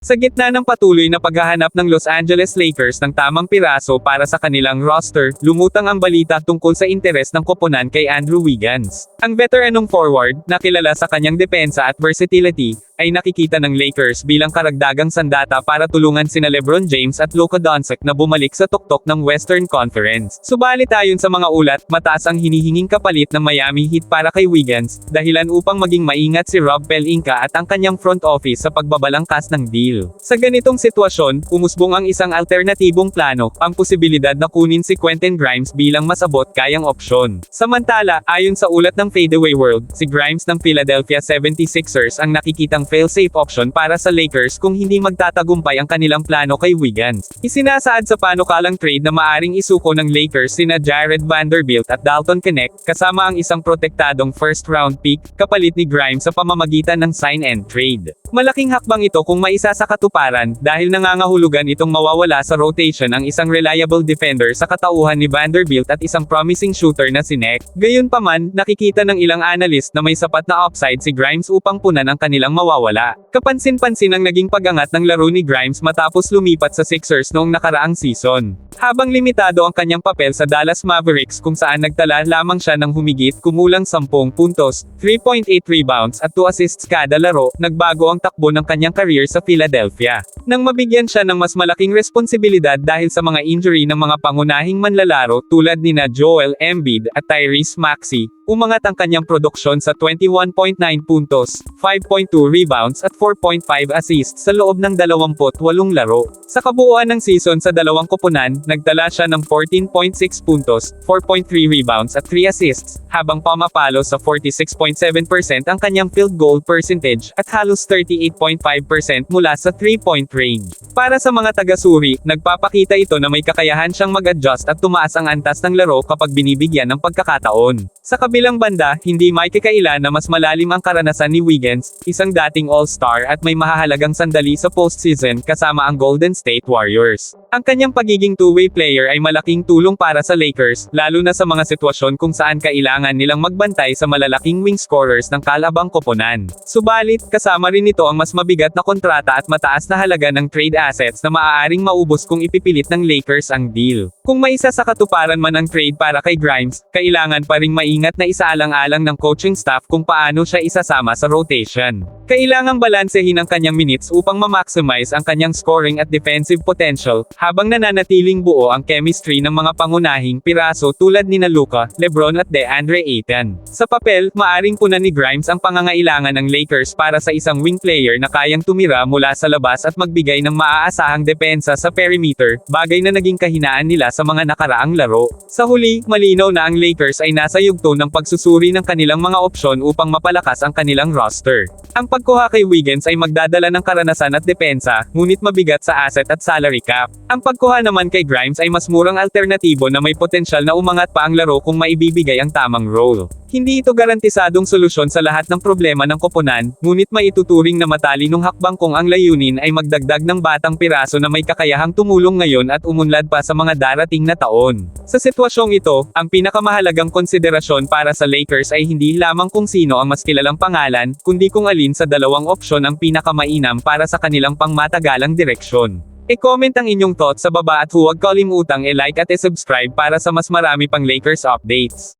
Sa gitna ng patuloy na paghahanap ng Los Angeles Lakers ng tamang piraso para sa kanilang roster, lumutang ang balita tungkol sa interes ng koponan kay Andrew Wiggins. Ang veteranong forward, na kilala sa kanyang depensa at versatility, ay nakikita ng Lakers bilang karagdagang sandata para tulungan sina LeBron James at Luka Doncic na bumalik sa tuktok ng Western Conference. Subalit ayon sa mga ulat, mataas ang hinihinging kapalit ng Miami Heat para kay Wiggins, dahilan upang maging maingat si Rob Pelinka at ang kanyang front office sa pagbabalangkas ng deal. Sa ganitong sitwasyon, umusbong ang isang alternatibong plano, ang posibilidad na kunin si Quentin Grimes bilang masabot kayang opsyon. Samantala, ayon sa ulat ng Fadeaway World, si Grimes ng Philadelphia 76ers ang nakikitang fail-safe option para sa Lakers kung hindi magtatagumpay ang kanilang plano kay Wiggins. Isinasaad sa panukalang trade na maaring isuko ng Lakers sina Jared Vanderbilt at Dalton Connect, kasama ang isang protektadong first round pick, kapalit ni Grimes sa pamamagitan ng sign and trade. Malaking hakbang ito kung maisa sa katuparan, dahil nangangahulugan itong mawawala sa rotation ang isang reliable defender sa katauhan ni Vanderbilt at isang promising shooter na si Neck. Gayunpaman, nakikita ng ilang analyst na may sapat na upside si Grimes upang punan ang kanilang mawawala. Kapansin-pansin ang naging pagangat ng laro ni Grimes matapos lumipat sa Sixers noong nakaraang season. Habang limitado ang kanyang papel sa Dallas Mavericks kung saan nagtala lamang siya ng humigit kumulang 10 puntos, 3.8 rebounds at 2 assists kada laro, nagbago ang takbo ng kanyang career sa Philadelphia. Nang mabigyan siya ng mas malaking responsibilidad dahil sa mga injury ng mga pangunahing manlalaro tulad ni na Joel Embiid at Tyrese Maxey, umangat ang kanyang produksyon sa 21.9 puntos, 5.2 rebounds at 4.5 assists sa loob ng 28 laro. Sa kabuuan ng season sa dalawang koponan, nagtala siya ng 14.6 puntos, 4.3 rebounds at 3 assists, habang pamapalo sa 46.7% ang kanyang field goal percentage at halos 38.5% mula sa 3-point range. Para sa mga taga-suri, nagpapakita ito na may kakayahan siyang mag-adjust at tumaas ang antas ng laro kapag binibigyan ng pagkakataon. Sa kabilang banda, hindi may kakaila na mas malalim ang karanasan ni Wiggins, isang dating all-star at may mahahalagang sandali sa postseason kasama ang Golden State Warriors. Ang kanyang pagiging two-way player ay malaking tulong para sa Lakers, lalo na sa mga sitwasyon kung saan kailangan nilang magbantay sa malalaking wing scorers ng kalabang koponan. Subalit, kasama rin ito ang mas mabigat na kontrata at mataas na halaga ng trade assets na maaaring maubos kung ipipilit ng Lakers ang deal. Kung maisa sa katuparan man ang trade para kay Grimes, kailangan pa ring maingat na isaalang-alang ng coaching staff kung paano siya isasama sa rotation. Kailangang balansehin ang kanyang minutes upang ma-maximize ang kanyang scoring at defensive potential, habang nananatiling buo ang chemistry ng mga pangunahing piraso tulad ni Luka, Lebron at DeAndre Ayton. Sa papel, maaring punan ni Grimes ang pangangailangan ng Lakers para sa isang wing player na kayang tumira mula sa labas at magbigay ng maaasahang depensa sa perimeter, bagay na naging kahinaan nila sa mga nakaraang laro. Sa huli, malinaw na ang Lakers ay nasa yugto ng pagsusuri ng kanilang mga opsyon upang mapalakas ang kanilang roster. Ang pagkuha kay Wiggins ay magdadala ng karanasan at depensa, ngunit mabigat sa asset at salary cap. Ang pagkuha naman kay Grimes ay mas murang alternatibo na may potensyal na umangat pa ang laro kung maibibigay ang tamang role. Hindi ito garantisadong solusyon sa lahat ng problema ng koponan, ngunit maituturing na matalinong hakbang kung ang layunin ay magdagdag ng batang piraso na may kakayahang tumulong ngayon at umunlad pa sa mga darating na taon. Sa sitwasyong ito, ang pinakamahalagang konsiderasyon para sa Lakers ay hindi lamang kung sino ang mas kilalang pangalan, kundi kung alin sa dalawang opsyon ang pinakamainam para sa kanilang pangmatagalang direksyon. E-comment ang inyong thoughts sa baba at huwag kalimutang e-like at e-subscribe para sa mas marami pang Lakers updates.